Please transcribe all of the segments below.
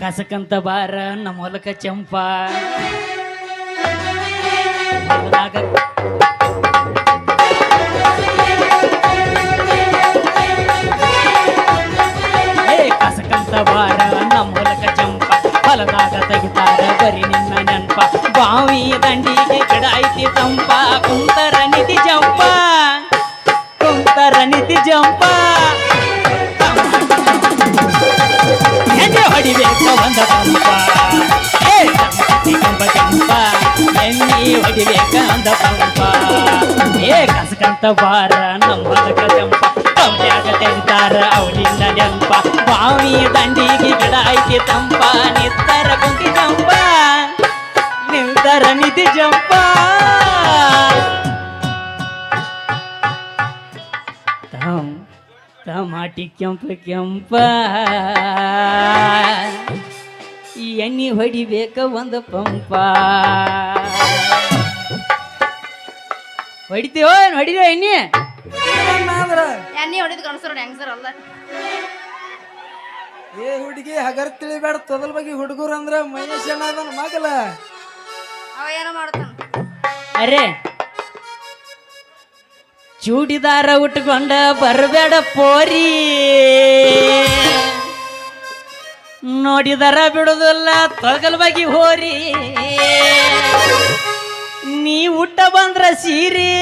ಕಸಕಂತ ಬಾರ ನಮ್ಮ ಹೊಲಕ ಚಂಪ. ಕಸಕಂತ ಬಾರ ನಮ್ಮ ಹೊಲಕ ಚಂಪ. ಹೊಲದಾಗ ತೆಗಿತಾರ ಬರೀ ನಿನ್ನ ನೆನಪ. ಬಾವಿ ದಂಡಿಗೆ ಗಿಡ ಐತಿ ತಂಪ. ಕುಂತರ ನಿಧಿ ಜಂಪ. ಕುಂತರ ನಿಧಿ ಜಂಪ. ಹೊಡಿಬೇಕ ಒಂದ ಪಂಪ ಏ ಕಂಬ ಕಂಪ ಎಣ್ಣಿ ಹೊಡಿಬೇಕ ಒಂದ ಪಂಪ ಏ ಕಸಕಂತ ಬಾರ ನಮ್ಮ ಹೊಲಕ ಚಂಪ ಕಂಪ್ಯಾಗ ತೆಗಿತಾರ ಅವನಿಂದ ನೆನಪ ಬಾವಿ ದಂಡಿಗೆ ಗಿಡ ಐತಿ ತಂಪ ನಿತ್ತರ ಗುಂಡಿ ಜಂಪ ನಿಂತರ ನಿಧಿ ಜಂಪ ಟಮಾಟಿ ಕೆಂಪ ಕೆಂಪ. ಈ ಎಣ್ಣೆ ಹೊಡಿಬೇಕ ಒಂದು ಪಂಪ. ಹೊಡಿತೀವೋ ಹೊಡಿದ ಎಣ್ಣೆ. ಎಣ್ಣೆ ಹೊಡಿದ್ ಗಣಸರು ಹೆಂಗಸರ್ ಅಲ್ಲ ಏ ಹುಡುಗಿ ಹಗರ್ ತಿಳಿಬೇಡ. ತೊದಲ್ ಬಗ್ಗೆ ಹುಡುಗರು ಅಂದ್ರೆ ಮಹೇಶ್ ಅದನ್ನ ಮಗಲ. ಅವ ಏನೋ ಮಾಡ್ತಾನ. ಅರೆ ಚೂಡಿದಾರ ಉಟ್ಕೊಂಡ ಬರಬೇಡ ಪೋರಿ. ನೋಡಿದಾರ ಬಿಡುದಿಲ್ಲ ಬಗಿ ಹೋರಿ. ನೀ ಊಟ ಬಂದ್ರ ಸೀರಿ,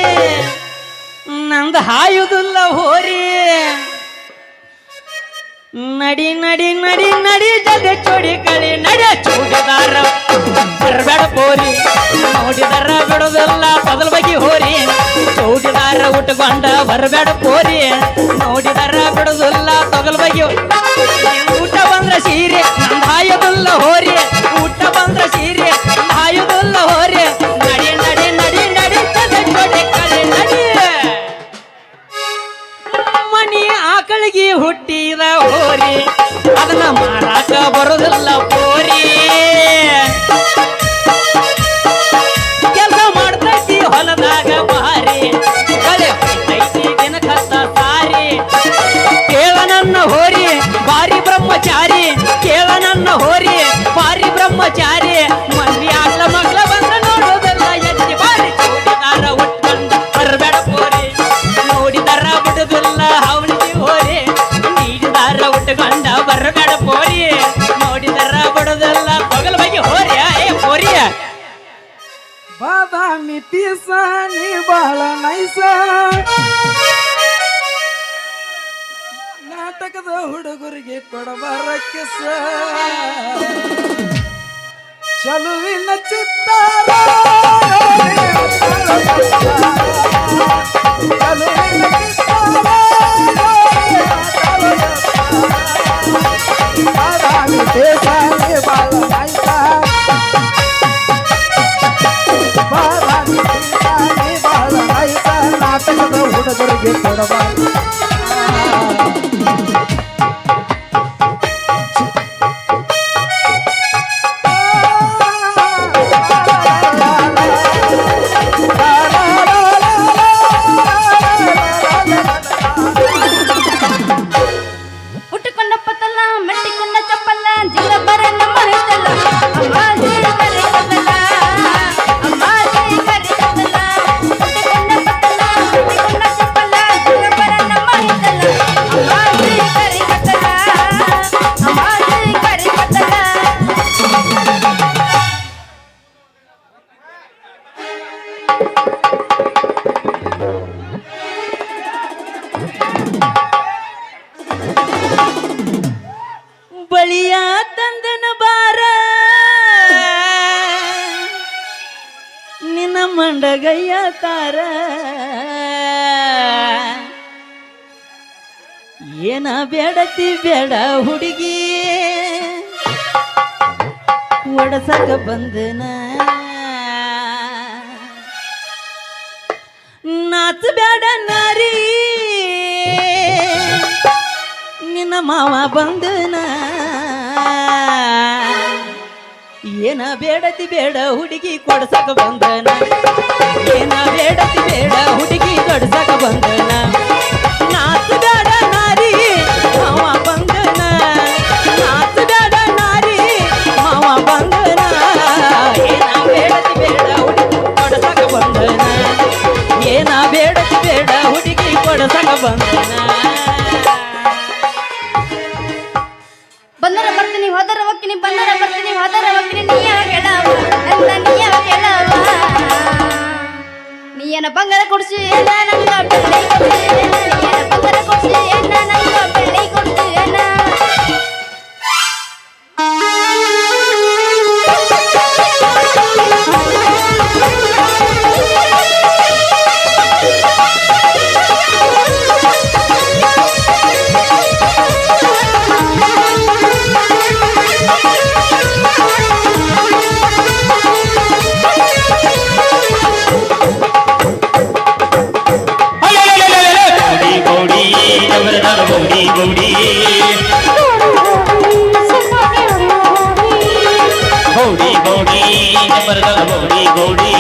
ನಂದು ಹಾಯುದಿಲ್ಲ ಹೋರಿ. ನಡಿ ನಡಿ ನಡಿ ನಡಿ ಜೊತೆ ಚೋಡಿ ಕಳಿ, ನಡ, ಚೂಡಿದಾರ. ಬರಬೇಡ ಪೋರಿ ನೋಡಿದರ ಬಿಡುದಿಲ್ಲ, ಬದಲ್ ಬಗಿ ಹೋರಿ. ಚೌಡಿದಾರ ಉಟ್ಕೊಂಡ ಬರಬೇಡ ಪೋರಿ ನೋಡಿದಾರ ಬಿಡುದಿಲ್ಲ ತೊಗಲ್ ಬಗ್ಗೆ ಊಟ ಬಂದ್ರ ಸೀರೆ ಆಯುದಲ್ಲ ಹೋರಿ. ಊಟ ಬಂದ್ರ ಸೀರೆ ಆಯುದಲ್ಲ ಹೋರಿ. ನಡಿ ನಡಿ ಮನಿ ಆಕಳಿಗೆ ಹುಟ್ಟಿದ ಹೋರಿ. ಅದನ್ನ ಮಾಡಾಕ ಬರೋದಿಲ್ಲ ಚಲುವಿನ ಚಿತ್ತಾರ. ಚಲುವಿನ ನಾಟಕದ ಹುಡುಗರಿಗೆ ಕೊಡಬಾರದು. ಒಡಸಕ ಬಂದನ. ನಾಚ ಬೇಡ ನಾರಿ ನಿನ್ನ ಮಾವ ಬಂದನ. ಏನ ಬೇಡತಿ ಬೇಡ ಹುಡುಗಿ ಕೊಡ್ಸಕ ಬಂದನ. ಏನ ಬೇಡತಿ ಬೇಡ ಹುಡುಗಿ ಕೊಡ್ಸಕ ಬಂದನ. ನಾಚ ಏನ ಬೇಡ ಬೇಡ, ಹುಡುಗಿ ಕೊಡಸಂಗ ಬಂದನ ಬಂದರ ಬರ್ತೀನಿ ಹೋದರ ಹೋಗ್ತೀನಿ ಬಂದರ ಬರ್ತೀನಿ ಹೋದರ ಹೋಗ್ತೀನಿ, ನೀಯ ಕೇಳವ ನನ್ನ ನೀಯ ನೀ ಏನ ಬಂಗಾರ ಕೊಡಿಸಿ ನನ್ನ ಬಂಗಾರ ಕೊಡಿಸಿ ನನ್ನ ನವರದಾರ ಗೌಡಿ ಗೌಡಿ ಗೌಡಿ ಗೌಡಿ ನವರದಾರ ಗೌಡಿ ಗೌಡಿ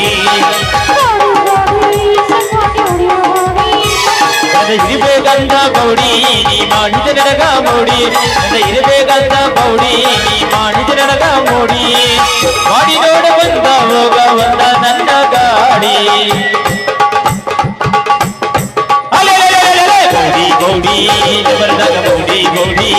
ಅದ ಇರಬೇಕಂತ ಗೌಡಿ ನೀ ಮಾಡಿದ ನನಗ ಮೋಡಿ ಅದ ಇರಬೇಕಂತ ಗೌಡಿ ನೀ ಮಾಡಿದ ನನಗ ಮೋಡಿ ಮಾಡಿ ನೋಡ ಬಂದ ಹೋಗ ಬಂದ ನನ್ನ ಗಾಡಿ ಗೌಡಿ ನವರದಾರ ಗೌಡಿ ಗೌಡಿ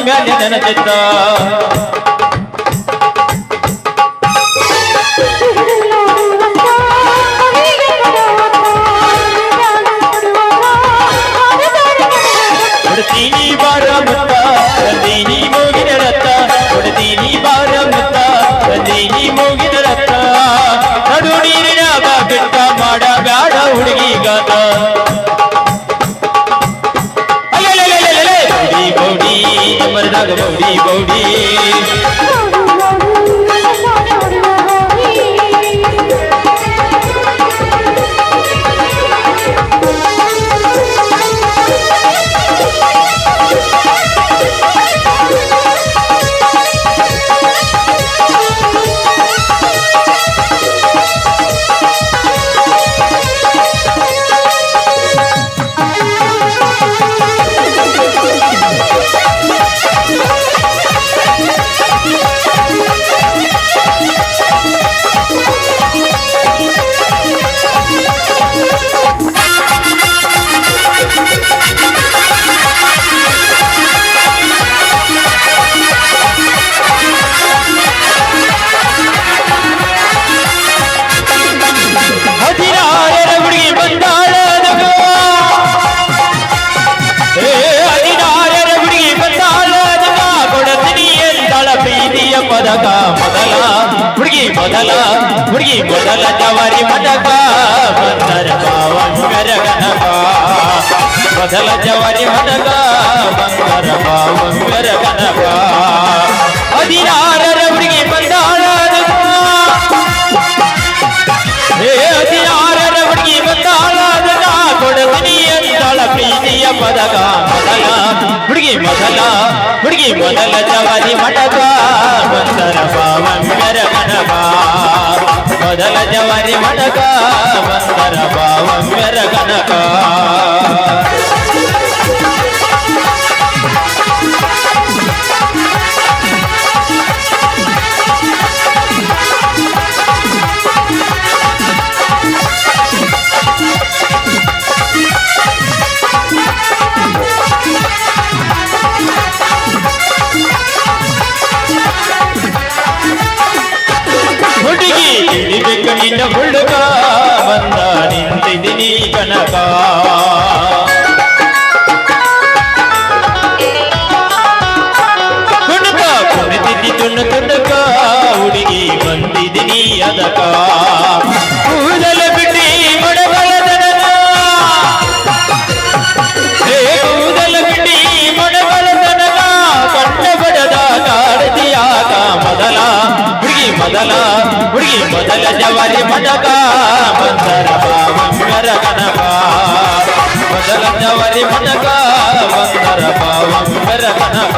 ನಿನ್ನ ಮ್ಯಾಲೆ ಮರದಾಗ ಗೌಡಿ ಪ್ರೀತಿಯ ಪದಕ ಮೊದಲ. ಹುಡುಗಿ ಮೊದಲ ಹುಡುಗಿ ಮೊದಲ ಜವಾರಿ ಮಡಗ ಬಂದರ ಪಾವಂಗರ ಕನಕ ಮೊದಲ ಜವಾರಿ ಮಡಗ ಬಂದರ ಪಾವಂಗರ ಕನಕ ಹುಡುಗಿ ತಿಳಿಬೇಕು ನಿನ್ನ ಹುಡುಗ ಬಂದ ನಿಂತಿದ್ದೀನಿ ಕನಕ. ಕುಣಕ ಕುಣಿತಿದ್ದಿ ತುಣ್ಣ ತುಣಕ ಹುಡುಗಿ ಬಂದಿದ್ದೀನಿ ಅದಕ. ಮೊದಲ ಹುಡುಗಿ ಮೊದಲ ಜವಾರಿ ಮನಕ ಬಂದರ ಬಾವಂತರ ಕನಕ. ಮೊದಲ ಜವಾರಿ ಬಂದರ ಕನಕ.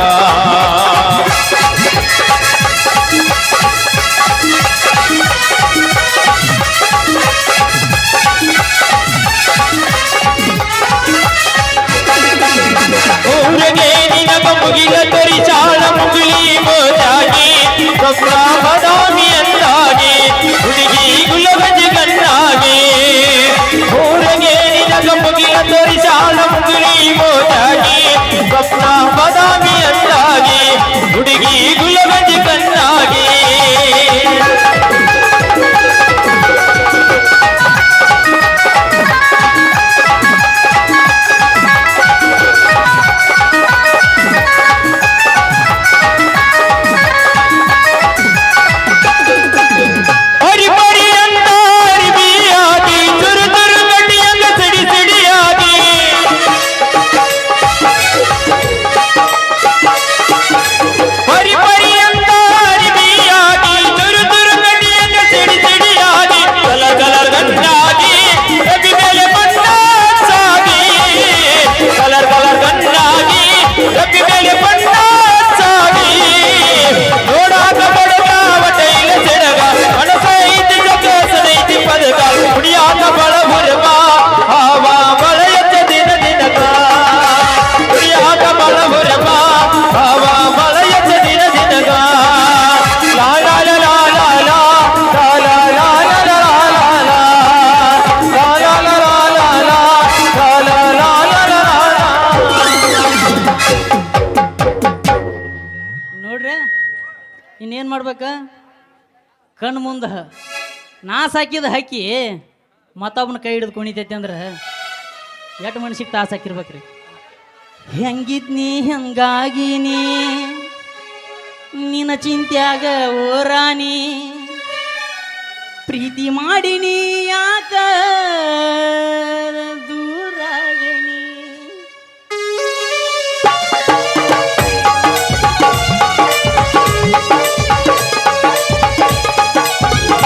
ಮಾಡ್ಬೇಕ? ಕಣ್ಣು ಮುಂದೆ. ನಾ ಸಾಕಿದ ಹಕ್ಕಿ ಮತ್ತೊಬ್ಬನ ಕೈ ಹಿಡಿದು ಕುಣಿತೈತಿ ಅಂದ್ರೆ ಎಷ್ಟು ಮನ್ಸಿಗೆ ತಾಸು ಹಾಕಿರ್ಬೇಕ್ರಿ? ಹೆಂಗಿದ್ನಿ ಹೆಂಗಾಗಿನಿ ನಿನ್ನ ಚಿಂತ್ಯಾಗ ಓರಾನಿ ಪ್ರೀತಿ ಮಾಡಿನಿ ಯಾಕ?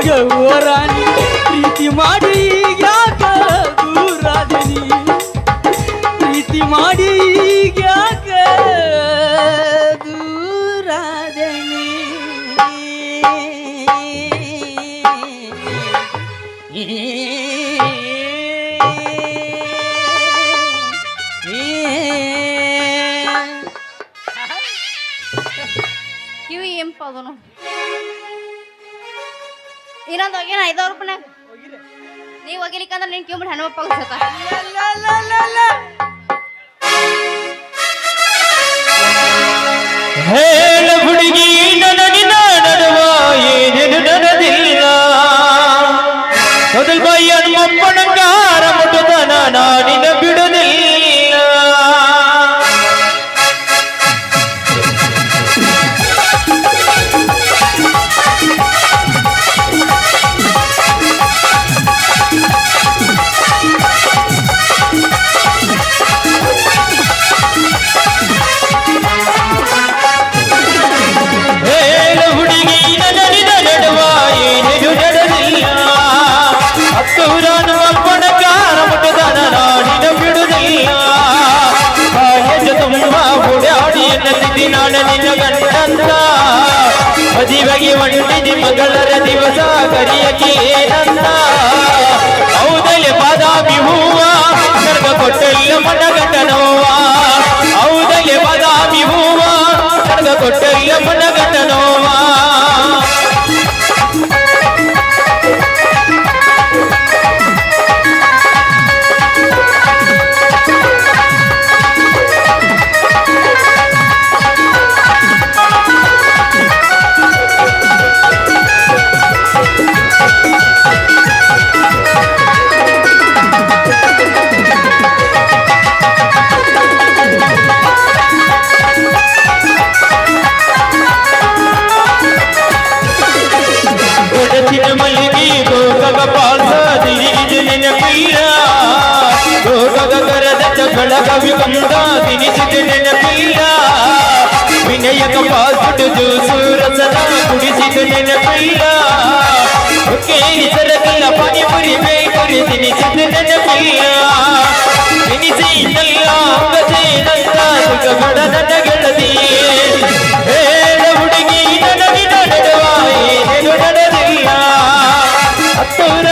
ಯಾಗ ಓರಾನಿ ಪ್ರೀತಿ ಮಾಡಿ ಯಾಕ ದೂರಾದನಿ ಪ್ರೀತಿ ಮಾಡಿ ಯಾಕ ದೂರಾದನಿ ಇವು ಏನು ಪಾದನು ಇನ್ನೊಂದು ಹೋಗ್ಯಾನ ಐದವ್ರ ರೂಪಾಯಿನಾಗ ನೀವು ಹೋಗಿಲಿಕ್ಕಂದ್ರೆ ನಿನ್ ಕ್ಯೂಬಿಡ್ ಹನುಮಪ್ಪ ಗೊತ್ತ ಹೇ ಕೇಳಿ ಸರಕಲ್ಲ ಪಾನಿಪುರಿ ಬೇಕರಿ ತಿನಿಸಿದ ನೆನಪಿಲ್ಲ ತಿನಿಸಿದ್ದಲ್ಲ ಅಂಗಸೇನಲ್ಲ ಸುಖಗಳ ನನ್ನ ಗೆಳತಿ ಹೇಳ ಹುಡುಗಿ ನನಗಿನ ನಡುವ ಏನೇನು ನಡೆದಿಲ್ಲ ಹತ್ತೂರ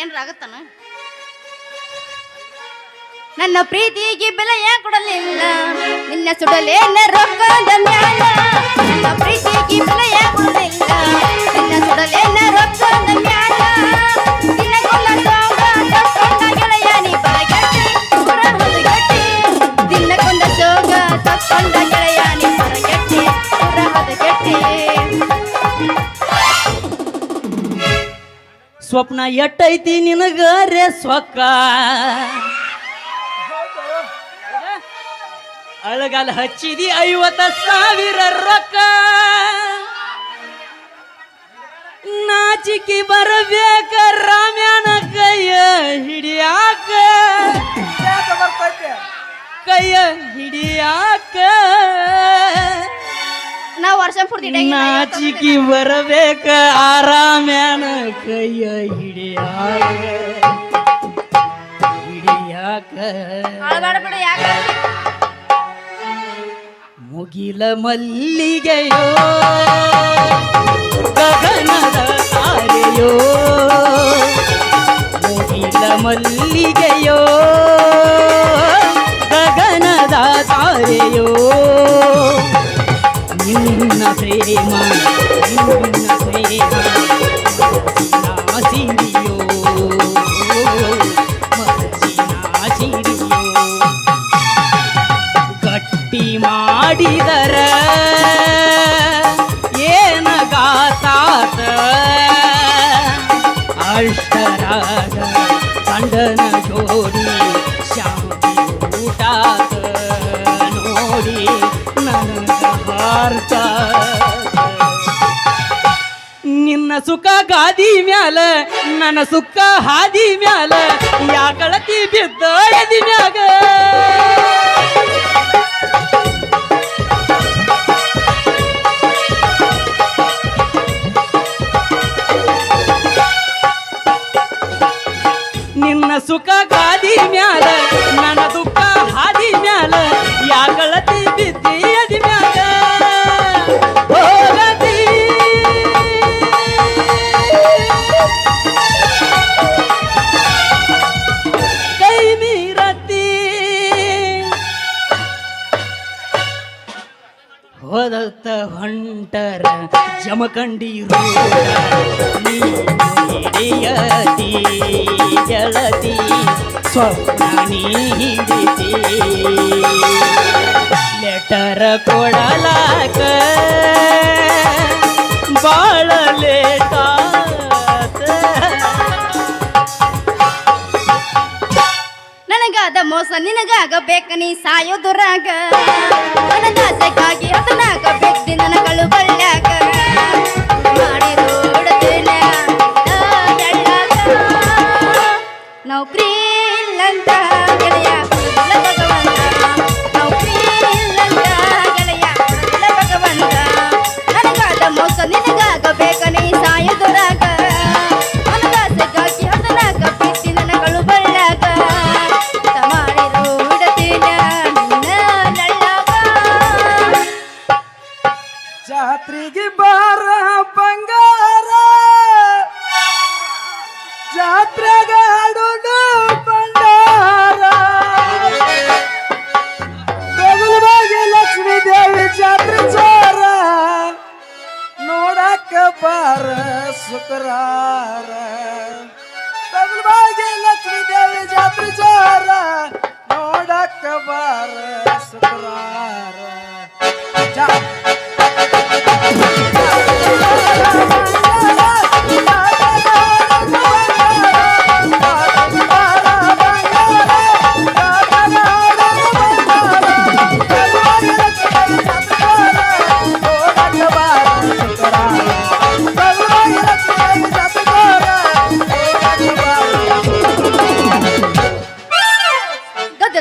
ಏನ್ರ ಆಗತ್ತನ? ನನ್ನ ಪ್ರೀತಿಗೆ ಬೆಲೆ ಯಾಕೆ ಕೊಡಲಿಲ್ಲ. ನಿನ್ನ ಸುಡಲೇನ ರೊಕ್ಕದ ಮ್ಯಾಲ. ನನ್ನ ಪ್ರೀತಿಗೆ ಬೆಲೆ ಯಾಕೆ ಕೊಡಲಿಲ್ಲ. ನಿನ್ನ ಸುಡಲೇನ ರೊಕ್ಕದ ಮ್ಯಾಲ. ನಿನ್ನ ಕೊಲ್ಲ ಸೋಗ ತಕ್ಕೊಂಡ ಗೆಳೆಯ ನೀ ಬರಗಟ್ಟಿ ಹೊರ ಗಟ್ಟಿ ನಿನ್ನ ಕೊಂದ ಸೋಗ ತಕ್ಕೊಂಡ ಗೆಳೆಯ ನೀ ಸ್ವಪ್ನ ಎಟ್ಟೈತಿ ನಿನಗ ರೇ ಸ್ವಕ್ಕ ಅಳಗಾಲ ಹಚ್ಚಿದಿ ಐವತ್ತ ಸಾವಿರ ರೊಕ್ಕ. ನಾಚಿಕಿ ಬರಬೇಕ ರಾಮ್ಯಾನ ಕೈಯ ಹಿಡಿಯಾಕ. ಕೈಯ ಹಿಡಿಯಾಕ. ನಾವು ವರ್ಷ ಪೂರ್ತಿ ನಾಚಿಕಿ ಬರಬೇಕ ಆರಾಮ್ಯಾನ ಕೈಯ ಹಿಡಿಯಾಕ. ಹಿಡಿಯಾಕ. ಬಿಡು ಯಾಕೆ ಮುಗಿಲ ಮಲ್ಲಿಗೆಯೋ ಗಗನದ ತಾರೆಯೋ. ಮುಗಿಲ ಮಲ್ಲಿಗೆಯೋ ಗಗನದ ತಾರೆಯೋ. నిన్న ప్రేమ నిన్న ప్రేమ నా సిరియో ಸುಖ ಗಾದಿ ಮ್ಯಾಲ ನನ್ನ ಸುಖ ಹಾದಿ ಮ್ಯಾಲ ಯಾಕಳತಿ ಬಿದ್ದ ಎದಿ ಮ್ಯಾಗ. ನಿನ್ನ ಸುಖ ಗಾದಿ ಮ್ಯಾಲ ನನ್ನ ಜಮಖಂಡಿ ಹಿಡಿಯತಿ ಗೆಳತಿ ಸ್ವಪ್ನ ನೀ ಹಿಡಿತಿ ಲೆಟರ ಕೊಡಲಾಕ ಬಾಳ ನನಗಾದ ಮೋಸ ನಿನಗಾಗಬೇಕ ನೀ ಸಾಯೋದುರಾಗ. ನನಗಾಸೆಗಾಗಿ ಹತನಾಗಬೇಕು ನನ್ನ ಕಳು ಬಳ್ಳ್ಯಾಗ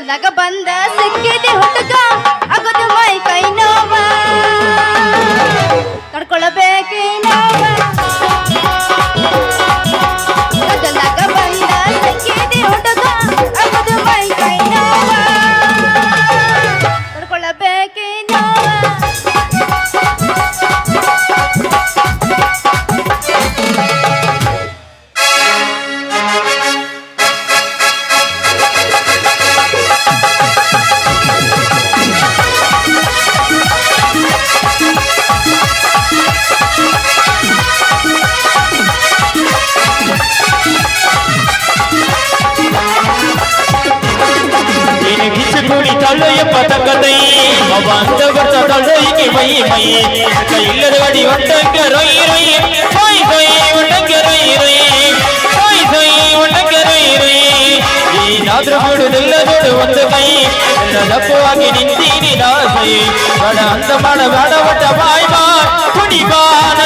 ಗದಲ್ದಾಗ ಬಂದ ಸಿಕ್ಕಿದೆ ಹುಡುಗ ಅಗದು ಮೈ ಕೈ ನೋವ. ತಡ್ಕೊಳ್ಬೇಕೇ ನೋವ. தழுய பதக்கதை வந்தவர் தழுகி மை மை. கையில் அடி ஒட்டங்கரை போய் போய் ஒட்டங்கரை போய் போய் ஒட்டங்கரை நாதிரமுடுதல்லதோடு வந்து கை. நடப்புவாகி நின்றி நாசை. அந்த மன வடவட்ட வாய்வா துணிவான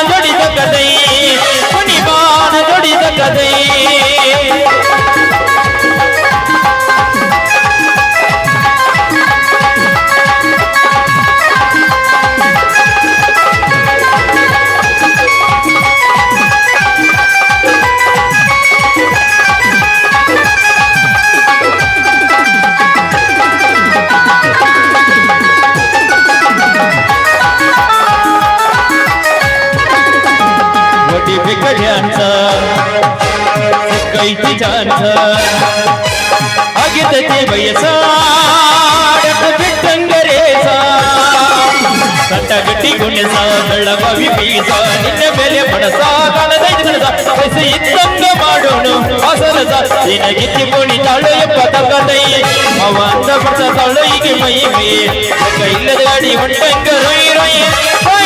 ಬೀಸ ನಿನ್ನ ಮೇಲೆ ಬಡಸ ಕಾಣದೈದು ದಿನದ ವಯಸ್ಸು ಇದ್ದಂಗ ಮಾಡೋನು ಹೊಸರಸ ನಿನ ಗಿತ್ತಿ ಕೋಣಿ ತಾಳು ಎಪ್ಪ ತಕ್ಕದೈ ಅವ ಅಂದ ಬಡ್ಸ ತಾಳು ಈಗ ಮೈ ಮೈ ಇಲ್ಲದ ಗಾಡಿ ಹೊಂಟಂಗ ರೊಯ್ ರೊಯ್ ರೊಯ್ ರೊಯ್ ಹೊಂಟಂಗ ರೊಯ್ ರೊಯ್